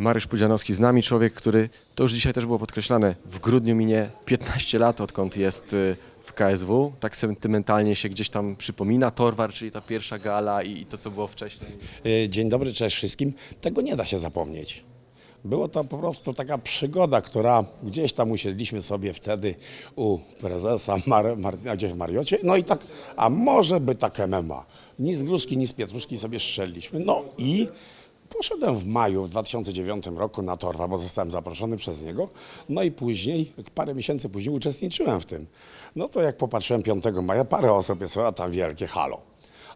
Mariusz Pudzianowski z nami, człowiek, który, to już dzisiaj też było podkreślane, w grudniu minie 15 lat, odkąd jest y, w KSW. Tak sentymentalnie się gdzieś tam przypomina Torwar, czyli ta pierwsza gala i, to, co było wcześniej. Y, Dzień dobry, cześć wszystkim. Tego nie da się zapomnieć. Było to po prostu taka przygoda, która gdzieś tam usiedliśmy sobie wtedy u prezesa Mar- gdzieś w Mariocie. No i tak, a może by tak MMA. Ni z gruszki, ni z pietruszki sobie strzeliliśmy. No i poszedłem w maju w 2009 roku na Torwa, bo zostałem zaproszony przez niego. No i później, parę miesięcy później uczestniczyłem w tym. No to jak popatrzyłem 5 maja, parę osób jest, a tam wielkie halo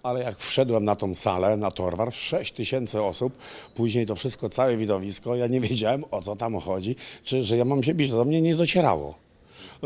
ale jak wszedłem na tą salę, na Torwar, 6 tysięcy osób, później to wszystko, całe widowisko, ja nie wiedziałem o co tam chodzi, czy że ja mam się bić, to do mnie nie docierało.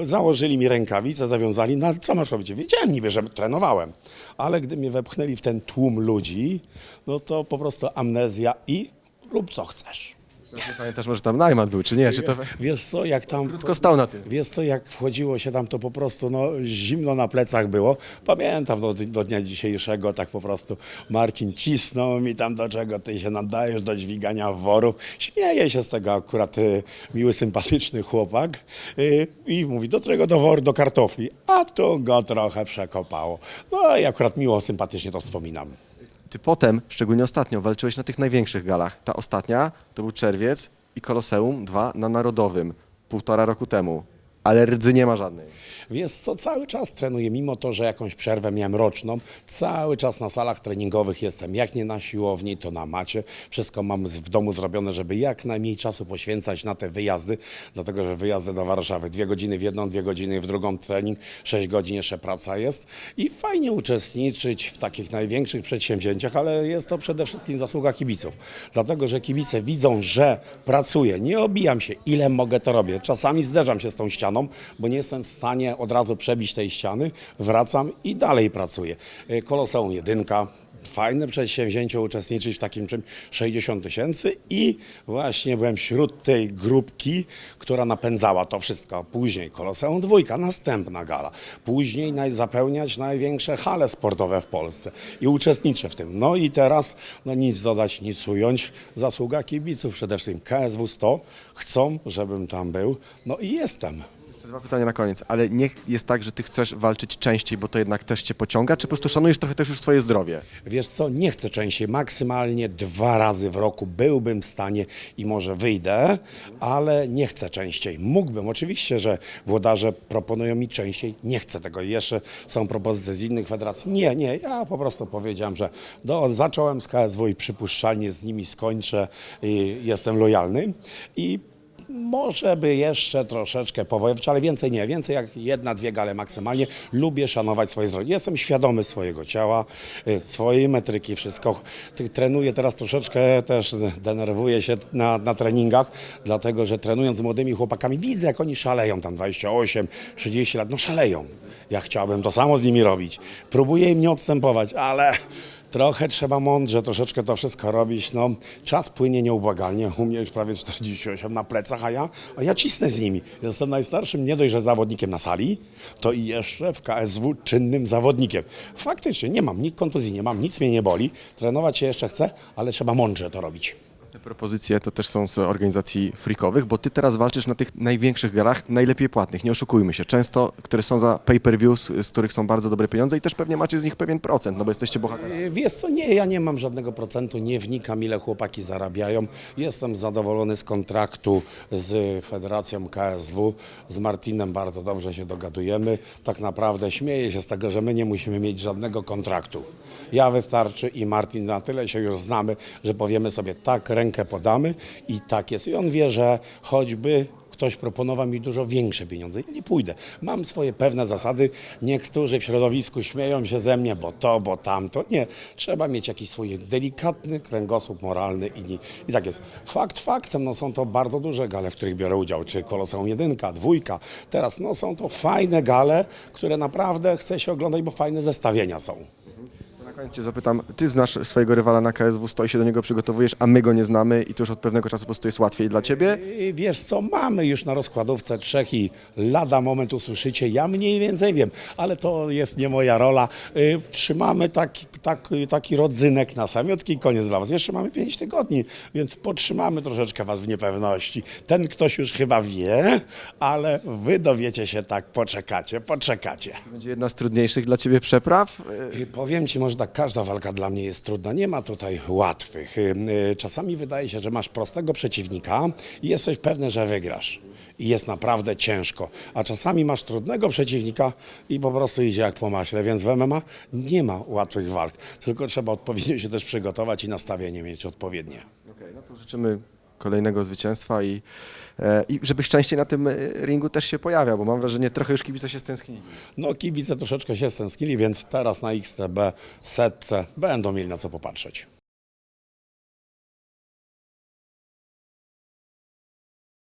Założyli mi rękawice, zawiązali, no co masz robić? Wiedziałem niby, że trenowałem, ale gdy mnie wepchnęli w ten tłum ludzi, no to po prostu amnezja i rób co chcesz. Nie pamiętasz, może tam Najman był, czy nie? Czy to Wiesz co, jak tam... krótko stał na tym? Wiesz co, jak wchodziło się tam, to po prostu no, zimno na plecach było. Pamiętam do, do dnia dzisiejszego, tak po prostu Marcin cisnął mi tam, do czego ty się nadajesz, do dźwigania worów. Śmieje się z tego akurat y, miły, sympatyczny chłopak y, i mówi, do czego do wor, do kartofli. A tu go trochę przekopało. No i akurat miło, sympatycznie to wspominam. Ty potem, szczególnie ostatnio, walczyłeś na tych największych galach. Ta ostatnia to był Czerwiec i Koloseum 2 na Narodowym, półtora roku temu. Ale rdzy nie ma żadnej. Wiesz co, cały czas trenuję, mimo to, że jakąś przerwę miałem roczną, cały czas na salach treningowych jestem, jak nie na siłowni, to na macie. Wszystko mam w domu zrobione, żeby jak najmniej czasu poświęcać na te wyjazdy, dlatego że wyjazdy do Warszawy, dwie godziny w jedną, dwie godziny w drugą trening, sześć godzin jeszcze praca jest i fajnie uczestniczyć w takich największych przedsięwzięciach, ale jest to przede wszystkim zasługa kibiców, dlatego że kibice widzą, że pracuję, nie obijam się, ile mogę to robię. Czasami zderzam się z tą ścianą, bo nie jestem w stanie od razu przebić tej ściany, wracam i dalej pracuję. Y, Koloseum jedynka, fajne przedsięwzięcie uczestniczyć w takim czymś 60 tysięcy i właśnie byłem wśród tej grupki, która napędzała to wszystko. Później Koloseum dwójka, następna gala. Później naj, zapełniać największe hale sportowe w Polsce i uczestniczę w tym. No i teraz no nic dodać, nic ująć. Zasługa kibiców przede wszystkim KSW 100 chcą, żebym tam był. No i jestem. Jeszcze dwa pytania na koniec, ale nie jest tak, że ty chcesz walczyć częściej, bo to jednak też cię pociąga, czy po prostu szanujesz trochę też już swoje zdrowie? Wiesz co, nie chcę częściej, maksymalnie dwa razy w roku byłbym w stanie i może wyjdę, ale nie chcę częściej. Mógłbym, oczywiście, że włodarze proponują mi częściej, nie chcę tego. Jeszcze są propozycje z innych federacji. Nie, nie, ja po prostu powiedziałem, że do, zacząłem z KSW i przypuszczalnie z nimi skończę i jestem lojalny i może by jeszcze troszeczkę powojować, ale więcej nie, więcej jak jedna, dwie gale maksymalnie. Lubię szanować swoje zdrowie. Jestem świadomy swojego ciała, y, swojej metryki, wszystko. Trenuję teraz troszeczkę, też denerwuję się na, na treningach, dlatego że trenując z młodymi chłopakami widzę, jak oni szaleją, tam 28, 30 lat, no szaleją. Ja chciałbym to samo z nimi robić. Próbuję im nie odstępować, ale Trochę trzeba mądrze troszeczkę to wszystko robić. No, czas płynie nieubłagalnie. U mnie już prawie 48 na plecach, a ja, a ja cisnę z nimi. Jestem najstarszym nie dość, że zawodnikiem na sali, to i jeszcze w KSW czynnym zawodnikiem. Faktycznie nie mam nikt kontuzji, nie mam, nic mnie nie boli. Trenować się jeszcze chcę, ale trzeba mądrze to robić. Te propozycje to też są z organizacji freakowych, bo ty teraz walczysz na tych największych galach, najlepiej płatnych, nie oszukujmy się. Często, które są za pay-per-views, z których są bardzo dobre pieniądze i też pewnie macie z nich pewien procent, no bo jesteście bohaterami. E, Wiesz co, nie, ja nie mam żadnego procentu, nie wnikam ile chłopaki zarabiają. Jestem zadowolony z kontraktu z Federacją KSW, z Martinem bardzo dobrze się dogadujemy. Tak naprawdę śmieję się z tego, że my nie musimy mieć żadnego kontraktu. Ja wystarczy i Martin na tyle się już znamy, że powiemy sobie tak, rękę podamy i tak jest. I on wie, że choćby ktoś proponował mi dużo większe pieniądze. Ja nie pójdę. Mam swoje pewne zasady. Niektórzy w środowisku śmieją się ze mnie, bo to, bo tamto. Nie. Trzeba mieć jakiś swój delikatny kręgosłup moralny i, i tak jest. Fakt faktem, no są to bardzo duże gale, w których biorę udział, czy Koloseum jedynka, dwójka. Teraz, no są to fajne gale, które naprawdę chce się oglądać, bo fajne zestawienia są. Koniec cię zapytam, ty znasz swojego rywala na KSW, stoi się do niego przygotowujesz, a my go nie znamy i to już od pewnego czasu po prostu jest łatwiej dla ciebie? I wiesz co, mamy już na rozkładówce trzech i lada moment usłyszycie, ja mniej więcej wiem, ale to jest nie moja rola. Y, Trzymamy taki, taki, taki rodzynek na samiotki i koniec dla was. Jeszcze mamy pięć tygodni, więc potrzymamy troszeczkę was w niepewności. Ten ktoś już chyba wie, ale wy dowiecie się tak, poczekacie, poczekacie. Będzie jedna z trudniejszych dla ciebie przepraw. Y, Powiem Ci, może tak, każda walka dla mnie jest trudna. Nie ma tutaj łatwych. Y, y, Czasami wydaje się, że masz prostego przeciwnika i jesteś pewny, że wygrasz. I jest naprawdę ciężko. A czasami masz trudnego przeciwnika i po prostu idzie jak po maśle. Więc w MMA nie ma łatwych walk. Tylko trzeba odpowiednio się też przygotować i nastawienie mieć odpowiednie. Okej, no to życzymy kolejnego zwycięstwa i, e, i żebyś częściej na tym e, ringu też się pojawiał, bo mam wrażenie, trochę już kibice się stęsknili. No kibice troszeczkę się stęsknili, więc teraz na XTB setce będą mieli na co popatrzeć.